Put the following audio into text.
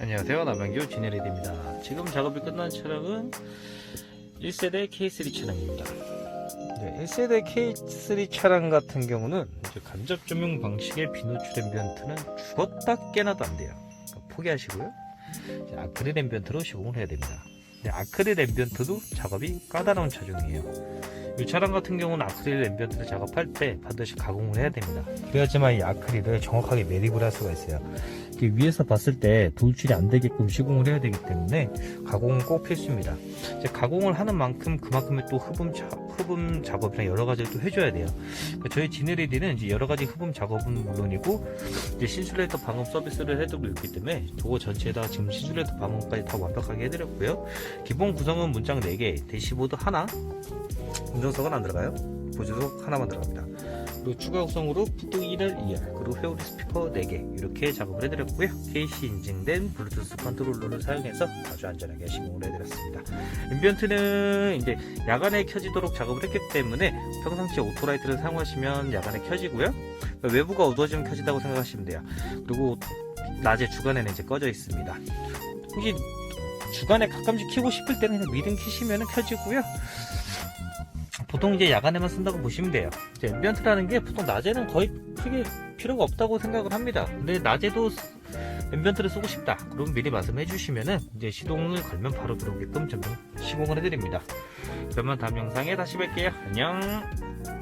안녕하세요. 남양규 진해리드입니다. 지금 작업이 끝난 차량은 1세대 K3 차량입니다. 네, 1세대 K3 차량 같은 경우는 간접 조명 방식의 비노출 앰비언트는 죽었다 깨나도 안 돼요. 그러니까 포기하시고요. 아크릴 앰비언트로 시공을 해야 됩니다. 네, 아크릴 앰비언트도 작업이 까다로운 차종이에요 이 차량 같은 경우는 아크릴 앰비언트를 작업할 때 반드시 가공을 해야 됩니다 그래야지만 이 아크릴을 정확하게 매립을 할 수가 있어요 이렇게 위에서 봤을 때 돌출이 안 되게끔 시공을 해야 되기 때문에 가공은 꼭 필수입니다. 이제 가공을 하는 만큼 그만큼의 또 흡음, 자, 흡음 작업이나 여러 가지를 또 해줘야 돼요. 그러니까 저희 지네리디는 이제 여러 가지 흡음 작업은 물론이고 이제 신슐레이터 방음 서비스를 해두고 있기 때문에 도어 전체에다 지금 신슐레이터 방음까지 다 완벽하게 해드렸고요. 기본 구성은 문장 4개, 대시보드 하나, 운전석은 안 들어가요. 보조석 하나만 들어갑니다. 그리고 추가 구성으로 푸드 1열, 2열, 그리고 회오리 스피커 4개 이렇게 작업을 해드렸고요. KC 인증된 블루투스 컨트롤러를 사용해서 아주 안전하게 시공을 해드렸습니다. 앰비언트는 이제 야간에 켜지도록 작업을 했기 때문에 평상시 오토라이트를 사용하시면 야간에 켜지고요. 외부가 어두워지면 켜진다고 생각하시면 돼요. 그리고 낮에 주간에는 이제 꺼져 있습니다. 혹시 주간에 가끔씩 켜고 싶을 때는 미등 켜시면 켜지고요. 보통 이제 야간에만 쓴다고 보시면 돼요. 이제 앰비언트라는 게 보통 낮에는 거의 크게 필요가 없다고 생각을 합니다. 근데 낮에도 앰비언트를 쓰고 싶다. 그럼 미리 말씀해 주시면은 이제 시동을 걸면 바로 들어오게끔 전부 시공을 해드립니다. 그러면 다음 영상에 다시 뵐게요. 안녕.